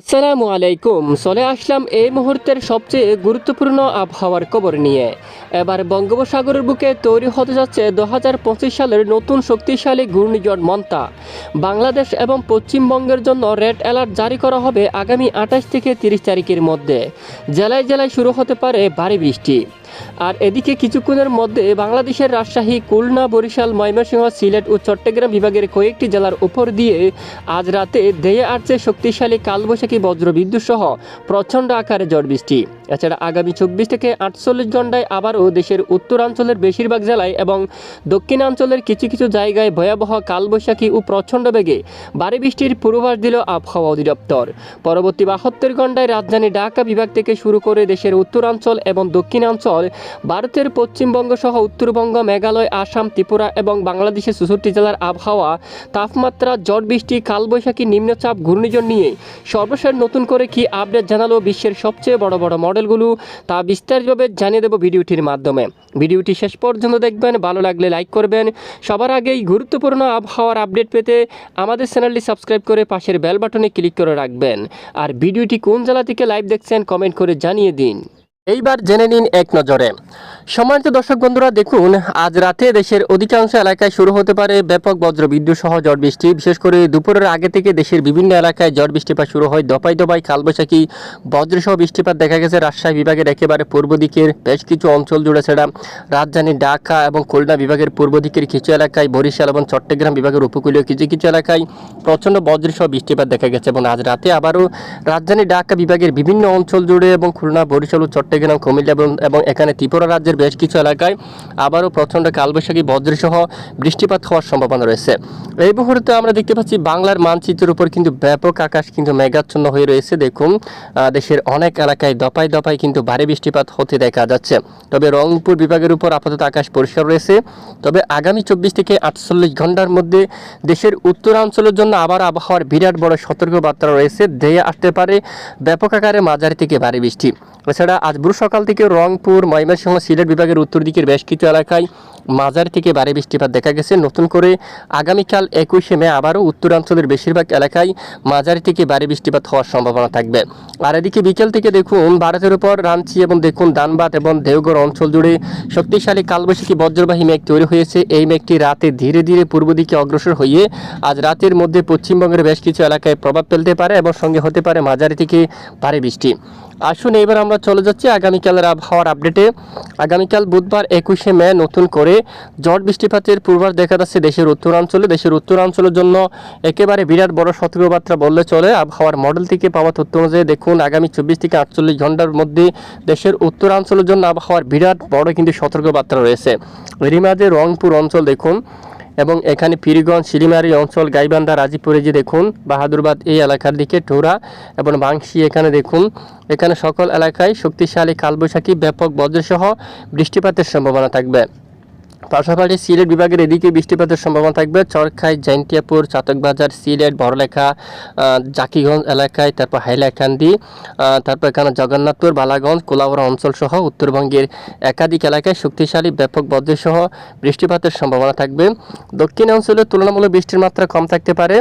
আসসালামু আলাইকুম। চলে আসলাম এই মুহূর্তের সবচেয়ে গুরুত্বপূর্ণ আবহাওয়ার খবর নিয়ে। এবার বঙ্গোপসাগরের বুকে তৈরি হতে যাচ্ছে দু হাজার পঁচিশ সালের নতুন শক্তিশালী ঘূর্ণিঝড় মন্তা। বাংলাদেশ এবং পশ্চিমবঙ্গের জন্য রেড অ্যালার্ট জারি করা হবে আগামী আঠাশ থেকে তিরিশ তারিখের মধ্যে। জেলায় জেলায় শুরু হতে পারে ভারী বৃষ্টি। আর এদিকে কিছুক্ষণের মধ্যে বাংলাদেশের রাজশাহী, খুলনা, বরিশাল, ময়মনসিংহ, সিলেট ও চট্টগ্রাম বিভাগের কয়েকটি জেলার উপর দিয়ে আজ রাতে ধেয়ে আসছে শক্তিশালী কালবৈশাখী বজ্রবিদ্যুৎ সহ প্রচণ্ড আকারে ঝড় বৃষ্টি। এছাড়া আগামী চব্বিশ থেকে আটচল্লিশ ঘন্টায় আবারও দেশের উত্তরাঞ্চলের বেশিরভাগ জেলায় এবং দক্ষিণাঞ্চলের কিছু কিছু জায়গায় ভয়াবহ কালবৈশাখী ও প্রচণ্ড বেগে ভারী বৃষ্টির পূর্বাভাস দিল আবহাওয়া অধিদপ্তর। পরবর্তী বাহাত্তর ঘন্টায় রাজধানী ঢাকা বিভাগ থেকে শুরু করে দেশের উত্তরাঞ্চল এবং দক্ষিণাঞ্চল ভারতের পশ্চিমবঙ্গ সহ উত্তরবঙ্গ, মেঘালয়, আসাম, ত্রিপুরা এবং বাংলাদেশের চৌষট্টি জেলার আবহাওয়া, তাপমাত্রা, ঝড় বৃষ্টি, কালবৈশাখী নিম্নচাপ, ঘূর্ণিঝড় নিয়ে সর্বশেষ নতুন করে কি আপডেট জানালো বিশ্বের সবচেয়ে বড় বড় মডেলগুলো তা বিস্তারিতভাবে জানিয়ে দেবো ভিডিওটির মাধ্যমে। ভিডিওটি শেষ পর্যন্ত দেখবেন, ভালো লাগলে লাইক করবেন। সবার আগেই গুরুত্বপূর্ণ আবহাওয়ার আপডেট পেতে আমাদের চ্যানেলটি সাবস্ক্রাইব করে পাশের বেল বাটনে ক্লিক করে রাখবেন। আর ভিডিওটি কোন জেলা থেকে লাইভ দেখছেন, কমেন্ট করে জানিয়ে দিন। এইবার জেনে নিন এক নজরে। সম্মানিত দর্শক বন্ধুরা, দেখুন, আজ রাতে দেশের অধিকাংশ এলাকায় শুরু হতে পারে ব্যাপক বজ্র বিদ্যুৎ সহ ঝড় বৃষ্টি। বিশেষ করে দুপুরের আগে থেকে দেশের বিভিন্ন এলাকায় ঝড় বৃষ্টিপাত শুরু হয়। দপাই দপাই, কালবৈশাখী, বজ্রসহ বৃষ্টিপাত দেখা গেছে রাজশাহী বিভাগের একেবারে পূর্ব দিকের বেশ কিছু অঞ্চল জুড়ে সেটা রাজধানী ঢাকা এবং খুলনা বিভাগের পূর্ব দিকের কিছু এলাকায় বরিশাল এবং চট্টগ্রাম বিভাগের উপকূলীয় কিছু কিছু এলাকায় প্রচণ্ড বজ্রসহ বৃষ্টিপাত দেখা গেছে এবং আজ রাতে আবারও রাজধানী ঢাকা বিভাগের বিভিন্ন অঞ্চল জুড়ে এবং খুলনা, বরিশাল ও চট্টগ্রাম কুমিল্লা এবং এখানে ত্রিপুরা রাজ্যের বেশ কিছু এলাকায় আবারও প্রচণ্ড কালবৈশাখী, বজ্রসহ বৃষ্টিপাত হওয়ার সম্ভাবনা রয়েছে। এই মুহূর্তে আমরা দেখতে পাচ্ছি বাংলার মানচিত্রের উপর কিন্তু ব্যাপক আকাশ কিন্তু মেঘাচ্ছন্ন হয়ে রয়েছে। দেখুন দেশের অনেক এলাকায় দপায় দপায় কিন্তু ভারী বৃষ্টিপাত হতে দেখা যাচ্ছে। তবে রংপুর বিভাগের উপর আপাতত আকাশ পরিষ্কার রয়েছে। তবে আগামী চব্বিশ থেকে আটচল্লিশ ঘণ্টার মধ্যে দেশের উত্তরাঞ্চলের জন্য আবার আবহাওয়ার বিরাট বড় সতর্ক সতর্কবার্তা রয়েছে। ধেয়ে আসতে পারে ব্যাপক আকারে মাঝারি থেকে ভারী বৃষ্টি। এছাড়া আজ ভোর সকাল থেকে রংপুর, ময়মনসিংহ, সিলেট বিভাগের উত্তর দিকের বেশ কিছু এলাকায় মাঝারি থেকে ভারী বৃষ্টিপাত দেখা গেছে। নতুন করে আগামীকাল একুশে মে আবারও উত্তরাঞ্চলের বেশিরভাগ এলাকায় মাঝারি থেকে ভারী বৃষ্টিপাত হওয়ার সম্ভাবনা থাকবে। আর এদিকে বিকেল থেকে দেখুন, ভারতের উপর রাঞ্চি এবং দেখুন দানবাদ এবং দেওগড় অঞ্চল জুড়ে শক্তিশালী কালবৈশাখী বজ্রবাহী মেঘ তৈরি হয়েছে। এই মেঘটি রাতে ধীরে ধীরে পূর্ব দিকে অগ্রসর হয়ে আজ রাতের মধ্যে পশ্চিমবঙ্গের বেশ কিছু এলাকায় প্রভাব ফেলতে পারে এবং সঙ্গে হতে পারে মাঝারি থেকে ভারী বৃষ্টি। আসুন এবার আমরা চলে যাচ্ছি আগামীকালের আবহাওয়ার আপডেটে আগামীকাল বুধবার একুশে মে, নতুন করে ঝড় বৃষ্টিপাতের পূর্বাস দেখা যাচ্ছে দেশের উত্তরাঞ্চলে। দেশের উত্তরাঞ্চলের জন্য একেবারে বিরাট বড় সতর্কবার্তা বললে চলে। আবহাওয়ার মডেল থেকে পাওয়া তথ্য অনুযায়ী দেখুন, আগামী চব্বিশ থেকে আটচল্লিশ ঘণ্টার মধ্যে দেশের উত্তরাঞ্চলের জন্য আবহাওয়ার বিরাট বড় কিন্তু সতর্কবার্তা রয়েছে। এরই মাঝে রংপুর অঞ্চল দেখুন এবং এখানে পীরগঞ্জ, শিলিমারি অঞ্চল, গাইবান্ধা রাজীপুরে যে দেখুন, বাহাদুরবাদ এই এলাকার দিকে ঠোরা এবং বাংশি এখানে দেখুন। এখানে সকল এলাকায় শক্তিশালী কালবৈশাখী, ব্যাপক বজ্রসহ বৃষ্টিপাতের সম্ভাবনা থাকবে। পাশাপাশি সিলেট বিভাগের এদিকে বৃষ্টিপাতের সম্ভাবনা থাকবে। চরখাই জৈন্তিয়াপুর চাতকবাজার, সিলেট, বড়লেখা জাকিগঞ্জ এলাকায়, তারপর হাইলাকান্দি তারপর এখানে জগন্নাথপুর, বালাগঞ্জ, কোলাবরা অঞ্চল সহ উত্তরবঙ্গের একাধিক এলাকায় শক্তিশালী ব্যাপক বজ্রসহ বৃষ্টিপাতের সম্ভাবনা থাকবে। দক্ষিণ অঞ্চলে তুলনামূলক বৃষ্টির মাত্রা কম থাকতে পারে।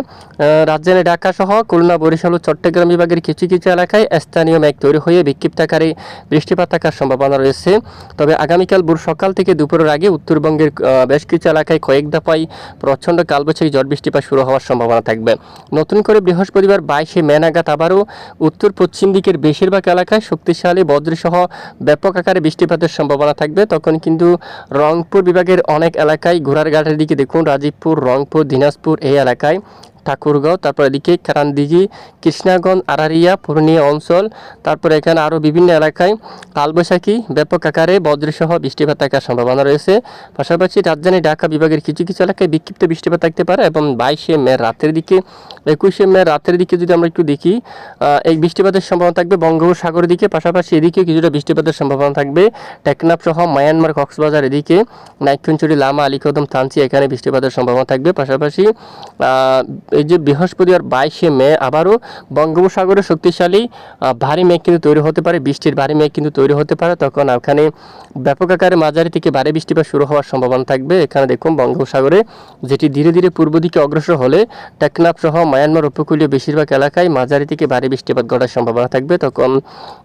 রাজধানী ঢাকা সহ খুলনা, বরিশাল ও চট্টগ্রাম বিভাগের কিছু কিছু এলাকায় স্থানীয় মেঘ তৈরি হয়ে বিক্ষিপ্ত আকারে বৃষ্টিপাত থাকার সম্ভাবনা রয়েছে। তবে আগামীকাল ভোর সকাল থেকে দুপুরের আগে উত্তরবঙ্গের আহ, বেশ কিছু এলাকায় কয়েক দফায় প্রচণ্ড কালবৈশাখী ঝড় বৃষ্টিপাত শুরু হওয়ার সম্ভাবনা থাকবে। নতুন করে বৃহস্পতিবার বাইশে মে নাগাদ আবারও উত্তর পশ্চিম দিকের বেশিরভাগ এলাকায় শক্তিশালী বজ্রসহ ব্যাপক আকারে বৃষ্টিপাতের সম্ভাবনা থাকবে। তখন কিন্তু রংপুর বিভাগের অনেক এলাকায় ঘোড়ারঘাটের দিকে দেখুন রাজীবপুর রংপুর দিনাজপুর এই এলাকায় ঠাকুরগাঁও, তারপর এদিকে কারান্দিজি কৃষ্ণাগঞ্জ আরারিয়া পূর্ণিয়া অঞ্চল, তারপর এখানে আরও বিভিন্ন এলাকায় কালবৈশাখী ব্যাপক আকারে বজ্রসহ বৃষ্টিপাত থাকার সম্ভাবনা রয়েছে। পাশাপাশি রাজধানী ঢাকা বিভাগের কিছু কিছু এলাকায় বিক্ষিপ্ত বৃষ্টিপাত থাকতে পারে এবং বাইশে মে রাতের দিকে, একুশে মে রাতের দিকে যদি আমরা একটু দেখি এই বৃষ্টিপাতের সম্ভাবনা থাকবে বঙ্গোপসাগরের দিকে, পাশাপাশি এদিকে কিছুটা বৃষ্টিপাতের সম্ভাবনা থাকবে। টেকনাফ সহ মায়ানমার, কক্সবাজার এদিকে নাইক্ষুঞ্চুরি লামা, আলিকদম, থানচি এখানে বৃষ্টিপাতের সম্ভাবনা থাকবে। পাশাপাশি এই যে বৃহস্পতিবার বাইশে মে আবারও বঙ্গোপসাগরে শক্তিশালী ভারী মেঘ কিন্তু তৈরি হতে পারে, বৃষ্টির ভারী মেঘ কিন্তু তৈরি হতে পারে। তখন ওখানে ব্যাপক আকারে মাঝারি থেকে ভারী বৃষ্টিপাত শুরু হওয়ার সম্ভাবনা থাকবে। এখানে দেখুন, বঙ্গোপসাগরে যেটি ধীরে ধীরে পূর্ব দিকে অগ্রসর হলে টেকনাফ সহ মায়ানমার উপকূলীয় বেশিরভাগ এলাকায় মাঝারি থেকে ভারী বৃষ্টিপাত ঘটার সম্ভাবনা থাকবে। তখন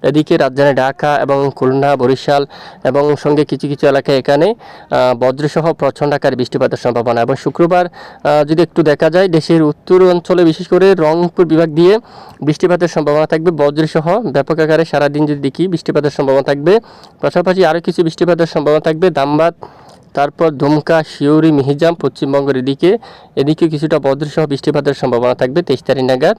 এদিকে রাজধানী ঢাকা এবং খুলনা, বরিশাল এবং সঙ্গে কিছু কিছু এলাকায় এখানে বজ্রসহ প্রচণ্ড আকারে বৃষ্টিপাতের সম্ভাবনা। এবং শুক্রবার যদি একটু দেখা যায়, দেশের উত্তর অঞ্চলে বিশেষ করে রংপুর বিভাগ দিয়ে বৃষ্টিপাতের সম্ভাবনা থাকবে। বজ্রসহ ব্যাপক আকারে সারাদিন যদি দেখি বৃষ্টিপাতের সম্ভাবনা থাকবে। পাশাপাশি আরও কিছু বৃষ্টিপাতের সম্ভাবনা থাকবে। দামবাদ তারপর দুমকা শিউরি মিহিজাম, পশ্চিমবঙ্গের এদিকে। এদিকে কিছুটা বজ্রসহ বৃষ্টিপাতের সম্ভাবনা থাকবে তেইশ তারিখ নাগাদ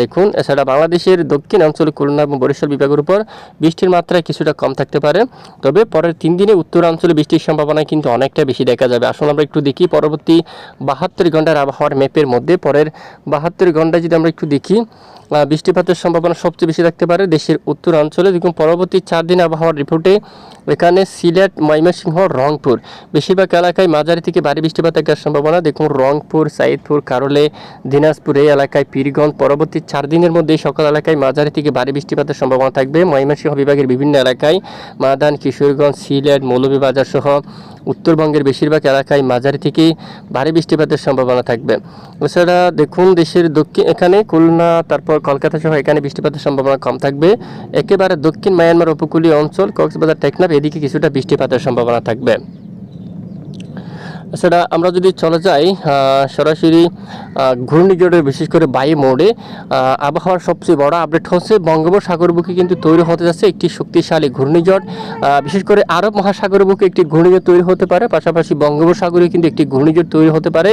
দেখুন, এছাড়া বাংলাদেশের দক্ষিণ অঞ্চলে, খুলনা এবং বরিশাল বিভাগের উপর বৃষ্টির মাত্রা কিছুটা কম থাকতে পারে। তবে পরের তিন দিনে উত্তরাঞ্চলে বৃষ্টির সম্ভাবনা কিন্তু অনেকটা বেশি দেখা যাবে। আসুন আমরা একটু দেখি পরবর্তী বাহাত্তর ঘণ্টার আবহাওয়ার ম্যাপের মধ্যে। পরের বাহাত্তর ঘন্টায় যদি আমরা একটু দেখি বৃষ্টিপাতের সম্ভাবনা সবচেয়ে বেশি থাকতে পারে দেশের উত্তর অঞ্চলে দেখুন, পরবর্তী চার দিন আবহাওয়ার রিপোর্টে এখানে সিলেট, ময়মনসিংহ, রংপুর। বেশিরভাগ এলাকায় মাঝারি থেকে ভারী বৃষ্টিপাত থাকার সম্ভাবনা। দেখুন, রংপুর, সাইদপুর, কারলে, দিনাজপুর এই এলাকায় পীরগঞ্জ, পরবর্তী চার দিনের মধ্যে সকল এলাকায় মাঝারি থেকে ভারী বৃষ্টিপাতের সম্ভাবনা থাকবে। ময়মনসিংহ বিভাগের বিভিন্ন এলাকায় মাদান, কিশোরগঞ্জ, সিলেট মৌলভীবাজার সহ উত্তরবঙ্গের বেশিরভাগ এলাকায় মাঝারি থেকে ভারী বৃষ্টিপাতের সম্ভাবনা থাকবে। এছাড়া দেখুন, দেশের দক্ষিণ এখানে খুলনা, তারপর কলকাতা সহ এখানে বৃষ্টিপাতের সম্ভাবনা কম থাকবে। একেবারে দক্ষিণ মায়ানমার উপকূলীয় অঞ্চল, কক্সবাজার, টেকনাফ, এদিকে কিছুটা বৃষ্টিপাতের সম্ভাবনা থাকবে। এছাড়া আমরা যদি চলে যাই সরাসরি ঘূর্ণিঝড়ের বিশেষ করে বায়ু মোড়ে আবহাওয়ার সবচেয়ে বড় আপডেট হচ্ছে বঙ্গোপসাগর বুকে কিন্তু তৈরি হতে যাচ্ছে একটি শক্তিশালী ঘূর্ণিঝড়। বিশেষ করে আরব মহাসাগর বুকে একটি ঘূর্ণিঝড় তৈরি হতে পারে, পাশাপাশি বঙ্গোপসাগরে কিন্তু একটি ঘূর্ণিঝড় তৈরি হতে পারে।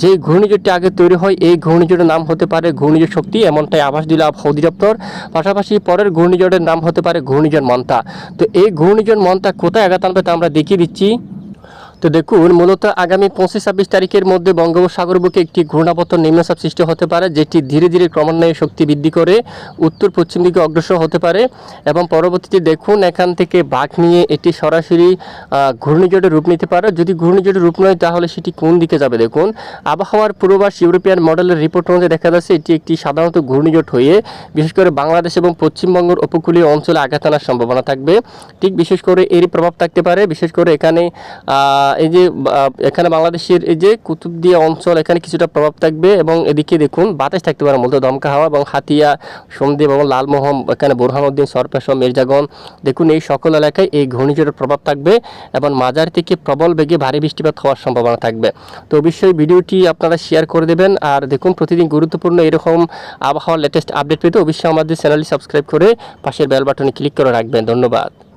যেই ঘূর্ণিঝড়টি আগে তৈরি হয়, এই ঘূর্ণিঝড়ের নাম হতে পারে ঘূর্ণিঝড় শক্তি, এমনটাই আভাস দিল আবহাওয়া অধিদপ্তর। পাশাপাশি পরের ঘূর্ণিঝড়ের নাম হতে পারে ঘূর্ণিঝড় মন্তা তো এই ঘূর্ণিঝড় মন্তা কোথায় আঘাত আনবে তা আমরা দেখিয়ে দিচ্ছি। তো দেখুন মূলত আগামী পঁচিশ ছাব্বিশ তারিখের মধ্যে বঙ্গোপসাগর বুকে একটি ঘূর্ণাবর্তন নিম্নচাপ সৃষ্টি হতে পারে যেটি ধীরে ধীরে ক্রমান্বয়ে শক্তি বৃদ্ধি করে উত্তর পশ্চিম দিকে অগ্রসর হতে পারে এবং পরবর্তীতে দেখুন এখান থেকে বাঘ নিয়ে এটি সরাসরি আহ, ঘূর্ণিঝড়ের রূপ নিতে পারে। যদি ঘূর্ণিঝড়ের রূপ নয় তাহলে সেটি কোন দিকে যাবে? দেখুন আবহাওয়ার পূর্বাভাস ইউরোপিয়ান মডেলের রিপোর্ট অনুযায়ী দেখা যাচ্ছে এটি একটি সাধারণত ঘূর্ণিঝড় হয়ে বিশেষ করে বাংলাদেশ এবং পশ্চিমবঙ্গের উপকূলীয় অঞ্চলে আঘাত আনার সম্ভাবনা থাকবে। ঠিক বিশেষ করে এরই প্রভাব থাকতে পারে। বিশেষ করে এখানে এই যে এখানে বাংলাদেশের এই যে কুতুবদিয়া অঞ্চল, এখানে কিছুটা প্রভাব থাকবে এবং এদিকে দেখুন, বাতাস থাকতে পারে, মূলত দমকা হাওয়া এবং হাতিয়া সন্দ্বীপ এবং লালমোহন, এখানে বোরহানুদ্দিন সরপেশ মির্জাগঞ্জ। দেখুন, এই সকল এলাকায় এই ঘূর্ণিঝড়ের প্রভাব থাকবে এবং মাঝারি থেকে প্রবল বেগে ভারী বৃষ্টিপাত হওয়ার সম্ভাবনা থাকবে। তো অবশ্যই ভিডিওটি আপনারা শেয়ার করে দেবেন। আর দেখুন, প্রতিদিন গুরুত্বপূর্ণ এরকম আবহাওয়ার লেটেস্ট আপডেট পেতে অবশ্যই আমাদের চ্যানেলটি সাবস্ক্রাইব করে পাশের বেল বাটনে ক্লিক করে রাখবেন। ধন্যবাদ।